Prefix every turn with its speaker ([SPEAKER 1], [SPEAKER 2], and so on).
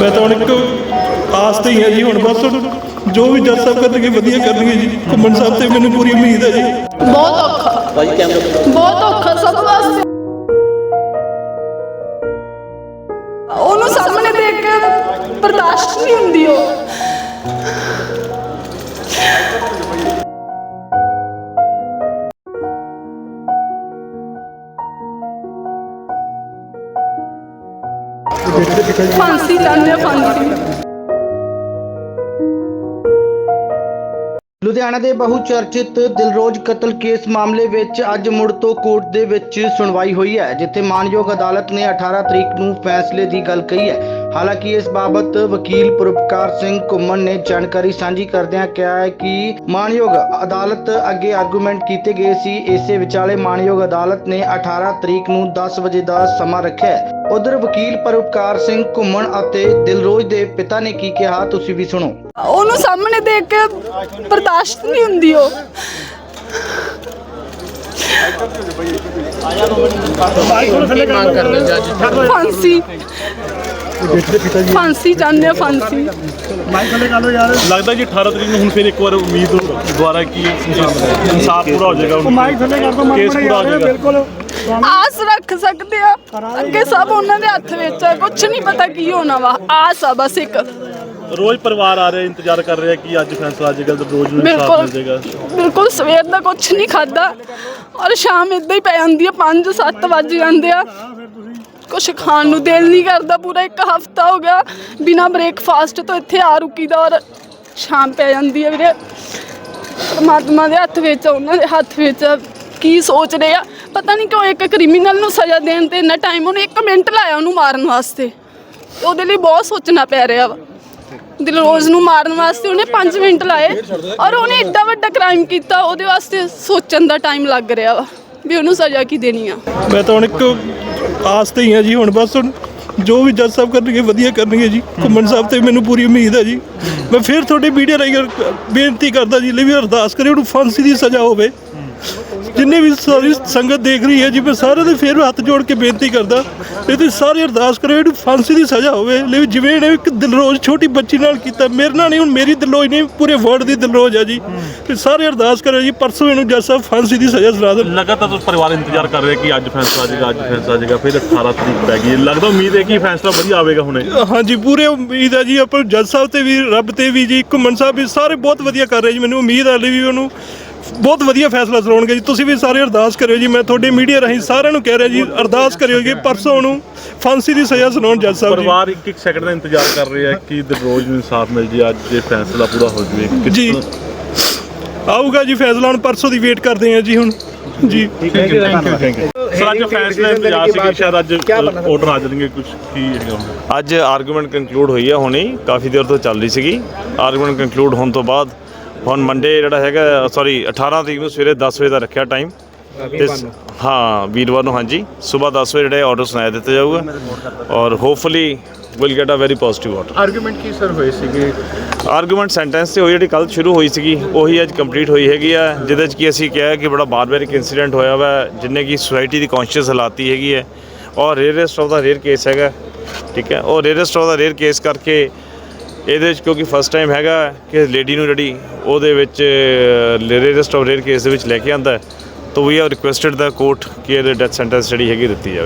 [SPEAKER 1] ਮੈਂ ਤਾਂ ਹੁਣ ਇੱਕ ਆਸ ਤੇ ਹੀ ਹਾਂ ਜੀ ਹੁਣ ਬਸ ਜੋ ਵੀ ਜੱਜ ਸਾਹਿਬ ਕਰਨਗੇ ਵਧੀਆ ਕਰਨਗੇ ਜੀ ਘੁੰਮਣ ਸਾਹਿਬ ਤੇ ਮੈਨੂੰ ਪੂਰੀ ਉਮੀਦ ਹੈ ਜੀ।
[SPEAKER 2] ਬਹੁਤ ਔਖਾ।
[SPEAKER 3] ਭਾਈ ਕੈਮਰਾ
[SPEAKER 2] ਬਹੁਤ ਔਖਾ ਸਭ ਵਾਸਤੇ। ਉਹਨੂੰ ਸਾਹਮਣੇ ਦੇਖ ਕੇ ਬਰਦਾਸ਼ਤ ਨਹੀਂ ਹੁੰਦੀ ਫਾਂਸੀ ਚਾਹੁੰਦੇ ਆ ਫਾਂਸੀ।
[SPEAKER 4] ਲੁਧਿਆਣਾ ਦੇ ਬਹੁ ਚਰਚਿਤ ਦਿਲਰੋਜ਼ ਕਤਲ ਕੇਸ ਮਾਮਲੇ ਵਿੱਚ ਅੱਜ ਮੁੜ ਤੋਂ ਕੋਰਟ ਦੇ ਵਿੱਚ ਸੁਣਵਾਈ ਹੋਈ ਹੈ, ਜਿੱਥੇ ਮਾਨਯੋਗ ਅਦਾਲਤ ਨੇ 18 ਤਰੀਕ ਨੂੰ ਫੈਸਲੇ ਦੀ ਗੱਲ ਕਹੀ ਹੈ। ਹਾਲਾਂਕਿ ਇਸ ਬਾਬਤ ਵਕੀਲ ਪੁਰਪਕਾਰ ਸਿੰਘ ਘੁੰਮਣ ਨੇ ਜਾਣਕਾਰੀ ਸਾਂਝੀ ਕਰਦਿਆਂ ਕਿਹਾ ਹੈ ਕਿ ਮਾਨਯੋਗ ਅਦਾਲਤ ਅੱਗੇ ਆਰਗੂਮੈਂਟ ਕੀਤੇ ਗਏ ਸੀ। ਇਸੇ ਵਿਚਾਲੇ ਮਾਨਯੋਗ ਅਦਾਲਤ ਨੇ 18 ਤਰੀਕ ਨੂੰ 10 ਵਜੇ ਦਾ ਸਮਾਂ ਰੱਖਿਆ ਹੈ। ਉਧਰ ਵਕੀਲ ਪਰਉਪਕਾਰ ਸਿੰਘ ਘੁੰਮਣ ਅਤੇ ਦਿਲਰੋਜ਼ ਦੇ ਪਿਤਾ ਨੇ ਕੀ ਕਿਹਾ ਤੁਸੀਂ ਵੀ ਸੁਣੋ।
[SPEAKER 2] ਉਹਨੂੰ ਸਾਹਮਣੇ ਦੇਖ ਕੇ ਬਰਦਾਸ਼ਤ ਨਹੀਂ ਹੁੰਦੀ ਉਹ। ਫਾਂਸੀ। ਫਾਂਸੀ ਚਾਹੁੰਦੇ ਆ ਫਾਂਸੀ।
[SPEAKER 5] ਲੱਗਦਾ ਜੀ 18 ਤਰੀਕ ਨੂੰ ਹੁਣ ਫਿਰ ਇੱਕ ਵਾਰ ਉਮੀਦ ਦੁਆਰਾ ਕੀ ਇਨਸਾਫ ਪੂਰਾ ਹੋ ਜਾਏਗਾ ਮਾਈਕ ਥੱਲੇ ਕਰ ਦੋ ਕੇਸ ਪੂਰਾ ਹੋ ਜਾਏਗਾ। ਬਿਲਕੁਲ।
[SPEAKER 2] ਆਸ ਰੱਖ ਸਕਦੇ ਆ। ਅੱਗੇ ਸਭ ਉਹਨਾਂ ਦੇ ਹੱਥ ਵਿੱਚ ਆ। ਕੁਝ ਨਹੀਂ ਪਤਾ ਕੀ ਹੋਣਾ ਵਾ। ਆਸ ਆ ਬਸ ਇੱਕ।
[SPEAKER 5] ਰੋਜ਼ ਪਰਿਵਾਰ ਆ ਰਿਹਾ ਇੰਤਜ਼ਾਰ ਕਰ ਰਿਹਾ ਕਿ ਅੱਜ ਫੈਸਲਾ ਆ ਜਾਏਗਾ ਤੇ ਰੋਜ਼ ਨੂੰ ਇਨਸਾਫ ਮਿਲ ਜਾਏਗਾ।
[SPEAKER 2] ਬਿਲਕੁਲ ਸਵੇਰ ਦਾ ਕੁਝ ਨਹੀਂ ਖਾਦਾ ਔਰ ਸ਼ਾਮ ਇਦਾਂ ਹੀ ਪੈ ਜਾਂਦੀ ਆ। 5 7 ਵੱਜ ਜਾਂਦੇ ਆ। ਕੁਛ ਖਾਣ ਨੂੰ ਦਿਲ ਨਹੀਂ ਕਰਦਾ ਪੂਰਾ ਇੱਕ ਹਫਤਾ ਹੋ ਗਿਆ। ਬਿਨਾ ਬ੍ਰੇਕਫਾਸਟ ਤੋਂ ਇੱਥੇ ਆ ਰੁਕੀ ਦਾ ਔਰ ਸ਼ਾਮ ਪੈ ਜਾਂਦੀ ਹੈ ਵੀਰੇ। ਪਰਮਾਤਮਾ ਦੇ ਹੱਥ ਵਿੱਚ ਆ, ਉਹਨਾਂ ਦੇ ਹੱਥ ਵਿੱਚ ਆ। ਕੀ ਸੋਚ ਰਹੇ ਆ। ਪਤਾ ਨਹੀਂ ਕਿਉਂ ਇੱਕ ਕ੍ਰਿਮੀਨਲ ਨੂੰ ਸਜ਼ਾ ਦੇਣ ਤੇ ਇੰਨਾ ਟਾਈਮ ਉਹਨੇ 1 ਮਿੰਟ ਲਾਇਆ ਉਹਨੂੰ ਮਾਰਨ ਵਾਸਤੇ। ਉਹਦੇ ਲਈ ਬਹੁਤ ਸੋਚਣਾ ਪੈ ਰਿਹਾ ਵਾ। ਦਿਲਰੋਜ਼ ਨੂੰ ਮਾਰਨ ਵਾਸਤੇ ਉਹਨੇ 5 ਮਿੰਟ ਲਾਏ ਔਰ ਉਹਨੇ ਏਡਾ ਵੱਡਾ ਕ੍ਰਾਈਮ ਕੀਤਾ ਉਹਦੇ ਵਾਸਤੇ ਸੋਚਣ ਦਾ ਟਾਈਮ ਲੱਗ ਰਿਹਾ ਵਾ ਵੀ ਉਹਨੂੰ ਸਜ਼ਾ ਕੀ ਦੇਣੀ ਆ।
[SPEAKER 1] ਮੈਂ ਤਾਂ ਹੁਣ ਇੱਕ ਆਸ ਤੇ ਹੀ ਹਾਂ ਜੀ ਹੁਣ, ਬਸ ਹੁਣ ਜੋ ਵੀ ਜੱਜ ਸਾਹਿਬ ਕਰਨਗੇ, ਵਧੀਆ ਕਰਨਗੇ ਜੀ। ਘੁੰਮਣ ਸਾਹਿਬ ਤੇ ਮੈਨੂੰ ਪੂਰੀ ਉਮੀਦ ਹੈ ਜੀ। ਮੈਂ ਫਿਰ ਤੁਹਾਡੇ ਮੀਡੀਆ ਰਾਹੀਂ ਬੇਨਤੀ ਕਰਦਾ ਜੀ, ਲਈ ਵੀ ਅਰਦਾਸ ਕਰੇ, ਉਹਨੂੰ ਫਾਂਸੀ ਦੀ ਸਜ਼ਾ ਹੋਵੇ। ਜਿੰਨੇ ਵੀ ਸਾਰੀ ਸੰਗਤ ਦੇਖ ਰਹੀ ਹੈ ਜੀ ਮੈਂ ਸਾਰਿਆਂ ਦੇ ਫਿਰ ਹੱਥ ਜੋੜ ਕੇ ਬੇਨਤੀ ਕਰਦਾ ਇਹ ਤੁਸੀਂ ਸਾਰੇ ਅਰਦਾਸ ਕਰੋ ਇਹਨੂੰ ਫਾਂਸੀ ਦੀ ਸਜ਼ਾ ਹੋਵੇ। ਲਈ ਜਿਵੇਂ ਇਹਨੇ ਇੱਕ ਦਿਲਰੋਜ਼ ਛੋਟੀ ਬੱਚੀ ਨਾਲ ਕੀਤਾ ਮੇਰੇ ਨਾਲ ਨਹੀਂ ਹੁਣ ਮੇਰੀ ਦਿਲਰੋਜ਼ ਨਹੀਂ ਪੂਰੇ ਵਰਲਡ ਦੀ ਦਿਲਰੋਜ਼ ਹੈ ਜੀ। ਤੇ ਸਾਰੇ ਅਰਦਾਸ ਕਰੋ ਜੀ ਪਰਸੋਂ ਇਹਨੂੰ ਜੱਜ ਸਾਹਿਬ ਫਾਂਸੀ ਦੀ ਸਜ਼ਾ ਸੁਣਾ ਦੇਣ।
[SPEAKER 5] ਲਗਾਤਾਰ ਤਾਂ ਪਰਿਵਾਰ ਇੰਤਜ਼ਾਰ ਕਰ ਰਿਹਾ ਕਿ ਅੱਜ ਫੈਸਲਾ ਆ ਜਾਏਗਾ ਅੱਜ ਫੈਸਲਾ ਆ ਜਾਏਗਾ ਫਿਰ 18 ਤਰੀਕ ਪੈ ਗਈ। ਲੱਗਦਾ ਉਮੀਦ ਹੈ ਕਿ ਫੈਸਲਾ ਵਧੀਆ ਆਵੇਗਾ ਹੁਣੇ।
[SPEAKER 1] ਹਾਂਜੀ ਪੂਰੇ ਉਮੀਦ ਹੈ ਜੀ ਆਪਾਂ ਜੱਜ ਸਾਹਿਬ ਤੇ ਵੀ ਰੱਬ ਤੇ ਵੀ ਜੀ ਘੁੰਮਣ ਸਾਹਿਬ ਵੀ ਸਾਰੇ ਬਹੁਤ ਵਧੀਆ ਕਰ ਰਹੇ ਜੀ ਮੈਨੂੰ ਉਮੀਦ ਹੈ ਲਈ ਵੀ ਉਹਨੂੰ ਬਹੁਤ ਵਧੀਆ ਫੈਸਲਾ ਸੁਣਾਉਣਗੇ ਜੀ। ਤੁਸੀਂ ਵੀ ਸਾਰੇ ਅਰਦਾਸ ਕਰਿਓ ਜੀ। ਮੈਂ ਤੁਹਾਡੇ ਮੀਡੀਆ ਰਾਹੀਂ ਸਾਰਿਆਂ ਨੂੰ ਕਹਿ ਰਿਹਾ ਜੀ ਅਰਦਾਸ ਕਰਿਓ ਕਿ ਪਰਸੋਂ ਉਹਨੂੰ ਫਾਂਸੀ ਦੀ ਸਜ਼ਾ ਸੁਣਾਉਣ ਜੱਜ ਸਾਹਿਬ ਜੀ।
[SPEAKER 5] ਪਰਿਵਾਰ ਇੱਕ ਇੱਕ ਸੈਕਿੰਡ ਦਾ ਇੰਤਜ਼ਾਰ ਕਰ ਰਿਹਾ ਹੈ ਕਿ ਰੋਜ਼ ਨੂੰ ਇਨਸਾਫ ਮਿਲ ਜੇ ਅੱਜ ਇਹ ਫੈਸਲਾ ਪੂਰਾ ਹੋ ਜਾਵੇ।
[SPEAKER 1] ਜੀ। ਆਊਗਾ ਜੀ ਫੈਸਲਾ ਹੁਣ ਪਰਸੋਂ ਦੀ ਵੇਟ ਕਰਦੇ ਹਾਂ ਜੀ ਹੁਣ। ਜੀ।
[SPEAKER 5] ਸਰ ਅੱਜ ਫੈਸਲਾ ਇੰਤਜ਼ਾਰ ਸੀ ਕਿ ਸ਼ਾਇਦ ਅੱਜ ਆਰਡਰ ਆ ਜਾਣਗੇ ਕੁਝ ਕੀ ਹੈਗਾ ਹੁਣ
[SPEAKER 6] ਅੱਜ ਆਰਗੂਮੈਂਟ ਕੰਕਲੂਡ ਹੋਈ ਹੈ ਹੁਣੇ। ਹੀ, ਕਾਫੀ ਦੇਰ ਤੋਂ ਚੱਲ ਰਹੀ ਸੀਗੀ। ਆਰਗੂਮੈਂਟ ਕੰਕਲੂਡ ਹੋਣ ਤੋਂ ਬਾਅਦ ਹੁਣ ਮੰਡੇ ਜਿਹੜਾ ਹੈਗਾ ਸੌਰੀ 18 ਤਰੀਕ ਨੂੰ ਸਵੇਰੇ 10 ਵਜੇ ਦਾ ਰੱਖਿਆ ਟਾਈਮ ਤੇ ਹਾਂ ਵੀਰਵਾਰ ਨੂੰ ਹਾਂਜੀ। ਸਵੇਰ 10 ਵਜੇ ਜਿਹੜੇ ਆਰਡਰ ਸੁਣਾਇਆ ਦਿੱਤਾ ਜਾਊਗਾ। ਔਰ hopefully will get a very positive order
[SPEAKER 7] argument Ki sir ਹੋਏ ਸੀਗੇ?
[SPEAKER 6] ਆਰਗੂਮੈਂਟ ਸੈਂਟੈਂਸ ਤੇ ਹੋਈ ਜਿਹੜੀ ਕੱਲ ਸ਼ੁਰੂ ਹੋਈ ਸੀਗੀ ਉਹੀ ਅੱਜ ਕੰਪਲੀਟ ਹੋਈ ਹੈਗੀ ਆ ਜਿਹਦੇ ਵਿੱਚ ਕੀ ਅਸੀਂ ਕਿਹਾ ਕਿ ਬੜਾ ਬਾਰਬੈਰਿਕ ਇਨਸੀਡੈਂਟ ਹੋਇਆ ਵਾ ਜਿੰਨੇ ਕੀ ਸੋਸਾਇਟੀ ਦੀ ਕੌਨਸ਼ੀਅਸ ਹਲਾਤੀ ਹੈਗੀ ਹੈ। ਔਰ rarest of the rare case ਹੈਗਾ। ਠੀਕ ਹੈ? ਔਰ rarest of the rare case ਕਰਕੇ ਇਹਦੇ ਵਿੱਚ ਕਿਉਂਕਿ ਫਸਟ ਟਾਈਮ ਹੈਗਾ ਕਿ ਲੇਡੀ ਨੂੰ ਜਿਹੜੀ ਉਹਦੇ ਵਿੱਚ ਰੇਅਰੈਸਟ ਆਫ ਰੇਅਰ ਕੇਸ ਦੇ ਵਿੱਚ ਲੈ ਕੇ ਆਂਦਾ ਤਾਂ ਵੀ ਆਰ ਰਿਕੁਐਸਟਡ ਦਾ ਕੋਰਟ ਕਿ ਇਹਦੇ ਡੈਥ ਸੈਂਟੈਂਸ ਜਿਹੜੀ ਹੈਗੀ ਦਿੱਤੀ ਜਾਵੇ।